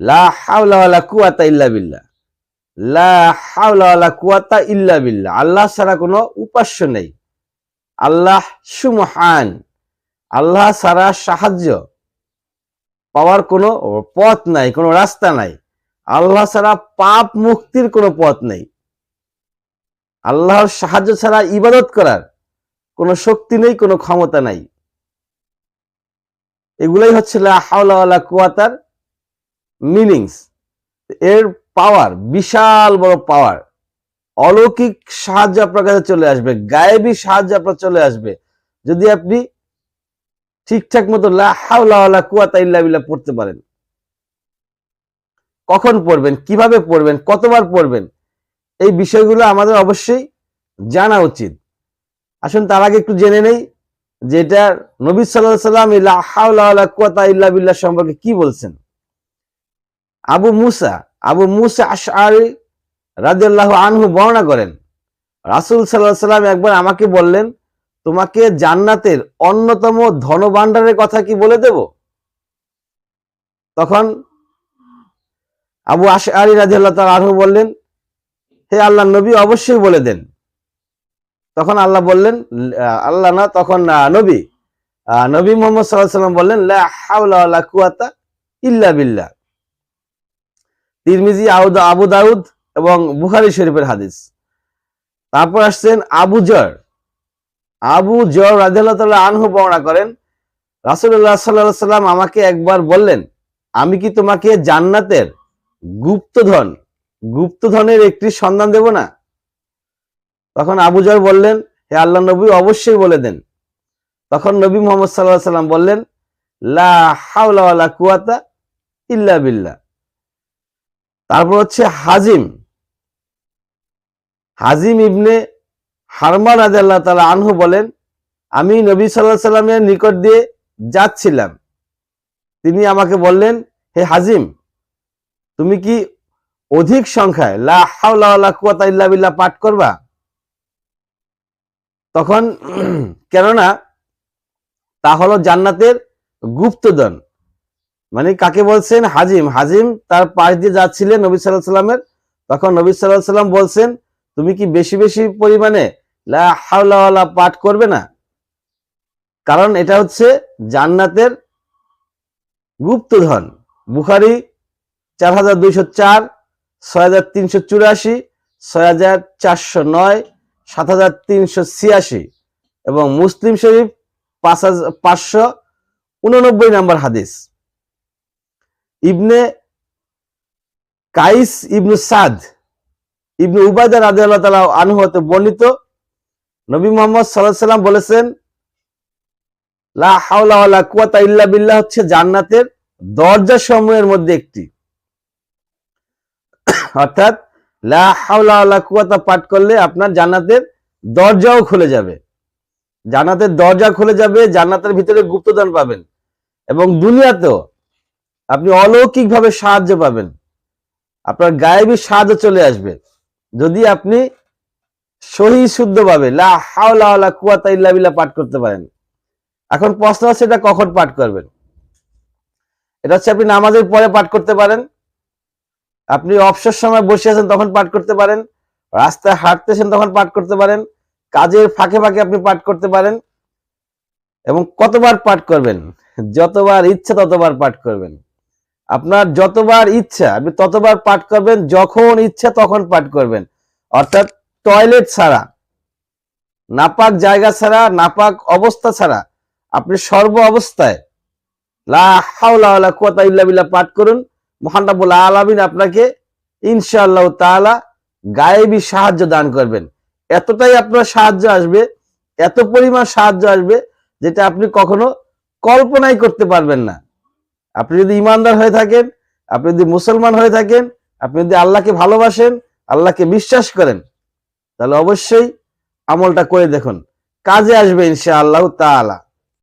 লা কুয়াতা ইল্লা বিল্লাহ। লা কুয়াতা ইল্লা বিল্লাহ। আল্লাহ ছাড়া কোনো উপাস্য নেই। আল্লাহ সুমহান। আল্লাহ ছাড়া সাহায্য পাওয়ার কোনো পথ নাই, কোনো রাস্তা নাই। আল্লাহ ছাড়া পাপ মুক্তির কোনো পথ নেই। আল্লাহর সাহায্য ছাড়া ইবাদত করার কোনো শক্তি নেই, কোনো ক্ষমতা নাই। এগুলাই হচ্ছে হাওলা কুয়াতার মিনিংস এর পাওয়ার বিশাল বড় পাওয়ার অলৌকিক সাহায্য আপনার কাছে চলে আসবে, গায়েবী সাহায্য আপনার চলে আসবে। যদি আপনি ঠিকঠাক মতো লা হাওলা ওয়ালা কুয়াতা ইল্লা পড়তে পারেন। কখন পড়বেন, কীভাবে পড়বেন, কতবার পড়বেন, এই বিষয়গুলো আমাদের অবশ্যই জানা উচিত। আসুন তার আগে একটু জেনে নেই যে এটা নবী সাল্লাহ সাল্লাম এই লা কুয়াতা ইল্লা সম্পর্কে কি বলছেন। আবু মুসা আবু মুসা আশআরি রাদিয়াল্লাহু আনহু বর্ণনা করেন, রাসূল আলাইহি সাল্লাম একবার আমাকে বললেন, তোমাকে জান্নাতের অন্যতম ধনভাণ্ডারের কথা কি বলে দেব? তখন আবু আশআরি রাদিয়াল্লাহু তাআলা আনহু বললেন, হে আল্লাহ নবী, অবশ্যই বলে দেন। তখন আল্লাহ বললেন, আল্লাহ না, তখন নবী। নবী মোহাম্মদ আলাইহি সাল্লাম বললেন, লা হাওলা কুওয়াতা ইল্লা বিল্লাহ। তিরমিজি আবু দাউদ এবং বুখারি শরীফের হাদিস। তারপর আসছেন আবু জর। আবু জর রাজিয়াল্লাহ আনহু বর্ণনা করেন, রাসূলুল্লাহ সাল্লাল্লাহু আলাইহি সাল্লাম আমাকে একবার বললেন, আমি কি তোমাকে জান্নাতের গুপ্তধন, গুপ্তধনের একটি সন্ধান দেব না? তখন আবু জর বললেন, হে আল্লাহ নবী, অবশ্যই বলে দেন। তখন নবী মোহাম্মদ আলাইহি সাল্লাম বললেন, লা হাওলা কুয়াতা ইল্লা বিল্লাহ। তারপর হচ্ছে হাজিম। হাজিম ইবনে হারমান আজ আল্লাহ তালা আনহু বলেন, আমি নবী সাল্লাহ সাল্লামের নিকট দিয়ে যাচ্ছিলাম। তিনি আমাকে বললেন, হে হাজিম, তুমি কি অধিক সংখ্যায় লা হাওলা ওয়ালা কুওয়াতা ইল্লা বিল্লাহ পাঠ করবা? তখন, কেননা তা হলো জান্নাতের গুপ্তধন। মানে কাকে বলছেন? হাজিম। হাজিম তার পাশ দিয়ে যাচ্ছিলেন নবী সাল্লাহ সাল্লামের তখন নবী সাল্লাহ সাল্লাম বলছেন, তুমি কি বেশি বেশি পরিমাণে হাওলা পাঠ করবে না? কারণ এটা হচ্ছে জান্নাতের গুপ্তধন। বুখারি চার হাজার দুইশো চার, ছয় হাজার তিনশো চুরাশি, ছয় হাজার চারশো নয়, সাত হাজার তিনশো ছিয়াশি এবং মুসলিম শরীফ পাঁচ হাজার পাঁচশো উননব্বই নম্বর হাদিস। ইবনে কাইস ইবনু সাদ, ইবনু উবায়দা রাদিয়াল্লাহু তাআলা আনহু হতে বর্ণিত নবী মোহাম্মদ সাল্লাম বলেছেন, লা হাওলা কুওয়াতা ইল্লা বিল্লাহ হচ্ছে জান্নাতের দরজা সমূহের মধ্যে একটি। অর্থাৎ, লা হাওলা কুওয়াতা পাঠ করলে আপনার জান্নাতের দরজাও খুলে যাবে। জান্নাতের দরজা খুলে যাবে, জান্নাতের ভিতরে গুপ্তদান পাবেন। এবং দুনিয়াতেও আপনি অলৌকিকভাবে সাহায্য পাবেন। আপনার গায়েবী সাহায্য চলে আসবে। যদি আপনি সহি শুদ্ধভাবে লা হাওলা কুওয়াতা ইল্লা পাঠ করতে পারেন। এখন প্রশ্ন হচ্ছে এটা কখন পাঠ করবেন? এটা হচ্ছে আপনি নামাজের পরে পাঠ করতে পারেন। আপনি অবসর সময় বসে আছেন তখন পাঠ করতে পারেন। রাস্তায় হাঁটতেছেন তখন পাঠ করতে পারেন। কাজের ফাঁকে ফাঁকে আপনি পাঠ করতে পারেন। এবং কতবার পাঠ করবেন? যতবার ইচ্ছা ততবার পাঠ করবেন। আপনার যতবার ইচ্ছা, আপনি ততবার পাঠ করবেন, যখন ইচ্ছা তখন পাঠ করবেন। অর্থাৎ টয়লেট ছাড়া, নাপাক জায়গা ছাড়া, নাপাক অবস্থা ছাড়া, আপনি সর্ব অবস্থায় লা হাওলা ওয়ালা কুওয়াতা ইল্লা বিল্লাহ পাঠ করুন। মহান রাব্বুল আলামিন আপনাকে ইনশাআল্লাহ তাআলা গায়েবি সাহায্য দান করবেন। এতটাই আপনার সাহায্য আসবে, এত পরিমাণ সাহায্য আসবে, যেটা আপনি কখনো কল্পনাই করতে পারবেন না। আপনি যদি ইমানদার হয়ে থাকেন, আপনি যদি মুসলমান হয়ে থাকেন, আপনি যদি আল্লাহকে ভালোবাসেন, আল্লাহকে বিশ্বাস করেন, তাহলে অবশ্যই আমলটা করে দেখুন। কাজে আসবে ইনশা আল্লাহ তাআলা।